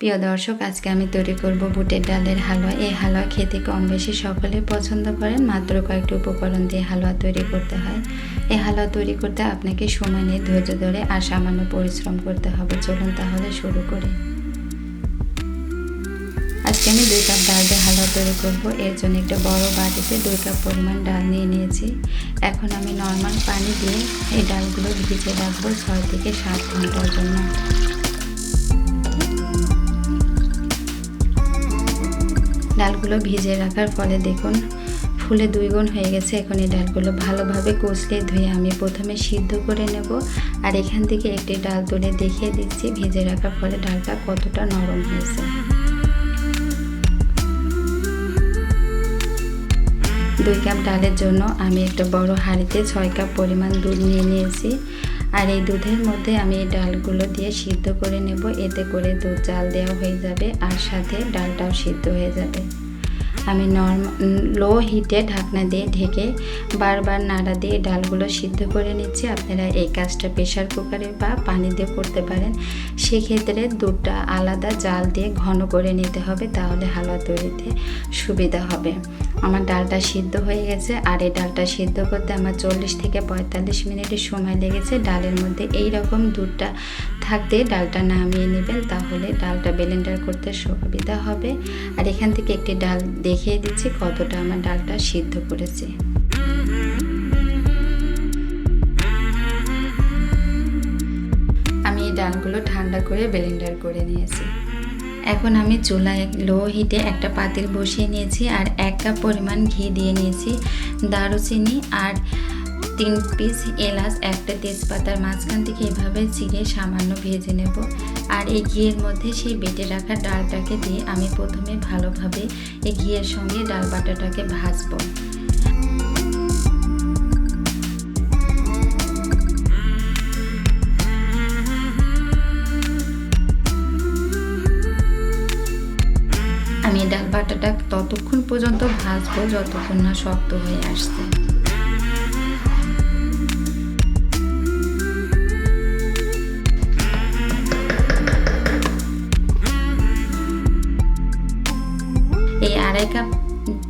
প্রিয় দর্শক, আজকে আমি তৈরি করব বুটের ডালের হালুয়া। এই হালুয়া খেতে কম বেশি সকলে পছন্দ করেন মাত্র কয়েকটি উপকরণ দিয়ে হালুয়া তৈরি করতে হয়। এই হালুয়া তৈরি করতে আপনাকে সময় নিয়ে ধৈর্য ধরে আর সামান্য পরিশ্রম করতে হবে। চলুন তাহলে শুরু করি। আজকে আমি দুই কাপ ডাল দিয়ে হালুয়া তৈরি করব। এর জন্য একটা বড় বাটিতে দুই কাপ পরিমাণ ডাল নিয়ে নিয়েছি। এখন আমি নর্মাল পানি দিয়ে এই ডালগুলো ভিজে রাখব ছয় থেকে সাত ঘণ্টার জন্য। ডালগুলো ভিজে রাখার ফলে দেখুন, ফুলে দুই গুণ হয়ে গেছে। এখন এই ডালগুলো ভালোভাবে কষলে ধুয়ে আমি প্রথমে সিদ্ধ করে নেব। আর এখান থেকে একটি ডাল তুলে দেখিয়ে দিচ্ছি, ভিজে রাখার ফলে ডালটা কতটা নরম হয়েছে। দুই কাপ ডালের জন্য আমি একটা বড় হাঁড়িতে ছয় কাপ পরিমাণ দুধ নিয়ে নিয়েছি। আর এই দুধের মধ্যে আমি এই ডালগুলো দিয়ে সিদ্ধ করে নেব। এতে করে দুধ জাল দেওয়া হয়ে যাবে আর সাথে ডালটাও সিদ্ধ হয়ে যাবে। আমি নর্ম লো হিটে ঢাকনা দিয়ে ঢেকে বারবার নাড়া দিয়ে ডালগুলো সিদ্ধ করে নিচ্ছি। আপনারা এই কাজটা প্রেশার কুকারে বা পানি দিয়ে করতে পারেন। সেক্ষেত্রে দুধটা আলাদা জাল দিয়ে ঘন করে নিতে হবে, তাহলে হালুয়া তৈরিতে সুবিধা হবে। আমার ডালটা সিদ্ধ হয়ে গেছে আর এই ডালটা সিদ্ধ করতে আমার চল্লিশ থেকে পঁয়তাল্লিশ মিনিটের সময় লেগেছে। ডালের মধ্যে এই রকম দুধটা থাকতে ডালটা নামিয়ে নেবেন, তাহলে ডালটা ব্লেন্ডার করতে সুবিধা হবে। আর এখান থেকে একটি ডাল দেখিয়ে দিচ্ছি কতটা আমার ডালটা সিদ্ধ করেছে। আমি এই ডালগুলো ঠান্ডা করে ব্লেন্ডার করে নিয়েছি। এখন আমি চুলায় লো হিটে একটা পাতিল বসিয়ে নিয়েছি আর এক কাপ পরিমাণ ঘি দিয়ে নিয়েছি, দারুচিনি আর তিন পিস এলাচ, একটা তেজপাতার মাঝখান থেকে এভাবে চিড়ে সামান্য ভেজে নেব। আর এই ঘিয়ের মধ্যে সেই বেটে রাখা ডালটাকে দিয়ে আমি প্রথমে ভালোভাবে এই ঘিয়ের সঙ্গে ডাল বাটাটাকে ভাজবো। বাটাটা ততক্ষণ পর্যন্ত ভাজবো যতক্ষণ না শক্ত হয়ে আসছে।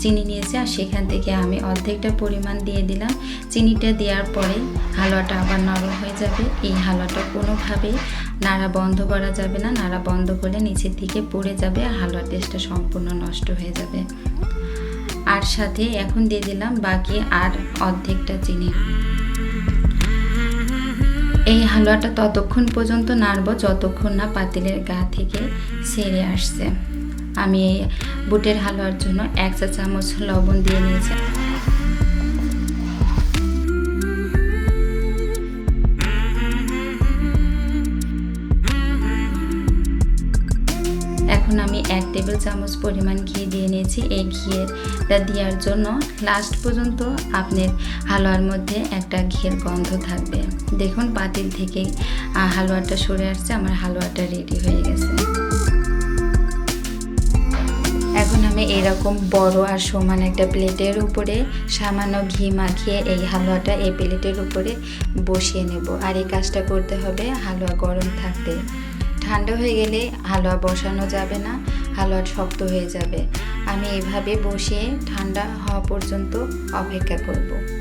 চিনি নিয়েছি আর সেখান থেকে আমি অর্ধেকটা পরিমাণ দিয়ে দিলাম। চিনিটা দেওয়ার পরে হালুয়াটা আবার নরম হয়ে যাবে। এই হালুয়াটা কোনোভাবেই নাড়া বন্ধ করা যাবে না। নাড়া বন্ধ করলে নিচের দিকে পড়ে যাবে আর হালুয়ার টেস্টটা সম্পূর্ণ নষ্ট হয়ে যাবে। আর সাথে এখন দিয়ে দিলাম বাকি আর অর্ধেকটা চিনি। এই হালুয়াটা ততক্ষণ পর্যন্ত নাড়ব, যতক্ষণ না পাতিলের গা থেকে সেরে আসছে। আমি এই বুটের হালুয়ার জন্য এক চা চামচ লবণ দিয়ে নিয়েছি। এখন আমি এক টেবিল চামচ পরিমাণ ঘি দিয়ে নিয়েছি। এই ঘিয়েটা দেওয়ার জন্য লাস্ট পর্যন্ত আপনার হালুয়ার মধ্যে একটা ঘিয়ের গন্ধ থাকবে। দেখুন পাতিল থেকে হালুয়াটা সরে আসছে, আমার হালুয়াটা রেডি হয়ে গেছে। আমি এরকম বড় আর সমান একটা প্লেটের উপরে সামান্য ঘি মাখিয়ে এই হালুয়াটা এই প্লেটের উপরে বসিয়ে নেব। আর এই কাজটা করতে হবে হালুয়া গরম থাকতে। ঠান্ডা হয়ে গেলে হালুয়া বসানো যাবে না, হালুয়া শক্ত হয়ে যাবে। আমি এভাবে বসিয়ে ঠান্ডা হওয়া পর্যন্ত অপেক্ষা করব।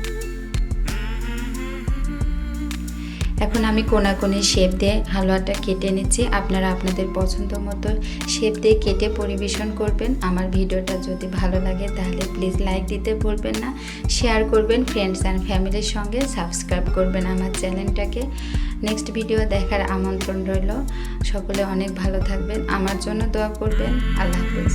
এখন আমি কোনা কোনাকুনি শেপ দিয়ে হালুয়াটা কেটে নিচ্ছি। আপনারা আপনাদের পছন্দ মতো শেপ দিয়ে কেটে পরিবেশন করবেন। আমার ভিডিওটা যদি ভালো লাগে তাহলে প্লিজ লাইক দিতে ভুলবেন না। শেয়ার করবেন ফ্রেন্ডস অ্যান্ড ফ্যামিলির সঙ্গে। সাবস্ক্রাইব করবেন আমার চ্যানেলটাকে নেক্সট ভিডিও দেখার আমন্ত্রণ রইল। সকলে অনেক ভালো থাকবেন। আমার জন্য দোয়া করবেন। আল্লাহ হাফিজ।